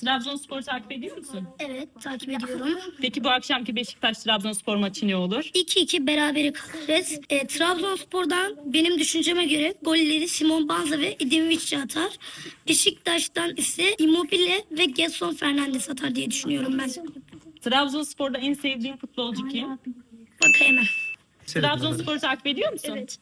Trabzonspor takip ediyor musun? Evet takip ediyorum. Peki bu akşamki Beşiktaş-Trabzonspor maçı ne olur? 2-2 berabere kalırız. E, Trabzonspor'dan benim düşünceme göre golleri Simon Banza ve Edin Vici atar. Beşiktaş'tan ise Immobile ve Gerson Fernandes atar diye düşünüyorum ben. Trabzonspor'da en sevdiğin futbolcu kim? Bakayım. Trabzonspor'u takip ediyor musun? Evet.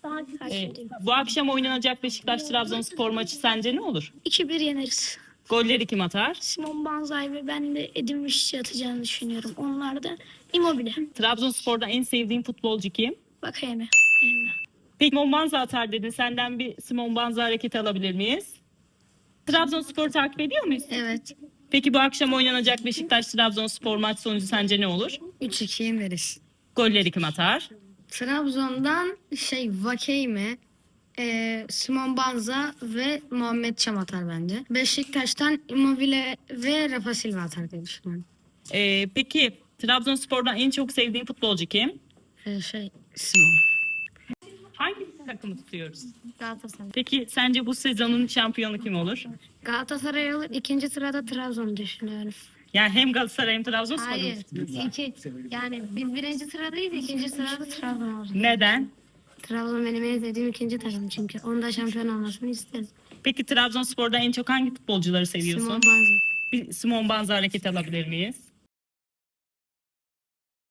Ee, bu akşam oynanacak Beşiktaş-Trabzonspor maçı sence ne olur? 2-1 yeneriz. Golleri kim atar? Simon Banzai ve ben de Edin Vici atacağını düşünüyorum. Onlar da Immobile. Trabzonspor'da en sevdiğin futbolcu kim? Bakayım hemen. Peki Simon Banza atar dedin. Senden bir Simon Banza hareketi alabilir miyiz? Trabzonspor'u takip ediyor muyuz? Evet. Peki bu akşam oynanacak Beşiktaş-Trabzonspor maç sonucu sence ne olur? 3-2 yeneriz. Golleri kim atar? Trabzon'dan şey Vakeyme, e, Simon Banza ve Muhammed Çam atar bence. Beşiktaş'tan Immobile ve Rafa Silva atar diye düşünüyorum. Ee, peki Trabzonspor'dan en çok sevdiğin futbolcu kim? E, şey Simon. Hangi takımı tutuyoruz? Galatasaray. Peki sence bu sezonun şampiyonu kim olur? Galatasaray olur. ikinci sırada Trabzon düşünüyorum. Yani hem Galatasaray hem Trabzonspor mu Hayır. tutuyoruz? İki, yani biz birinci sıradayız. ikinci sırada Trabzon olur. Neden? Trabzon benim en sevdiğim ikinci takım çünkü. Onda şampiyon olmasını isterim. Peki Trabzonspor'da en çok hangi futbolcuları seviyorsun? Simon Banza. Bir Simon Banza hareket alabilir miyiz?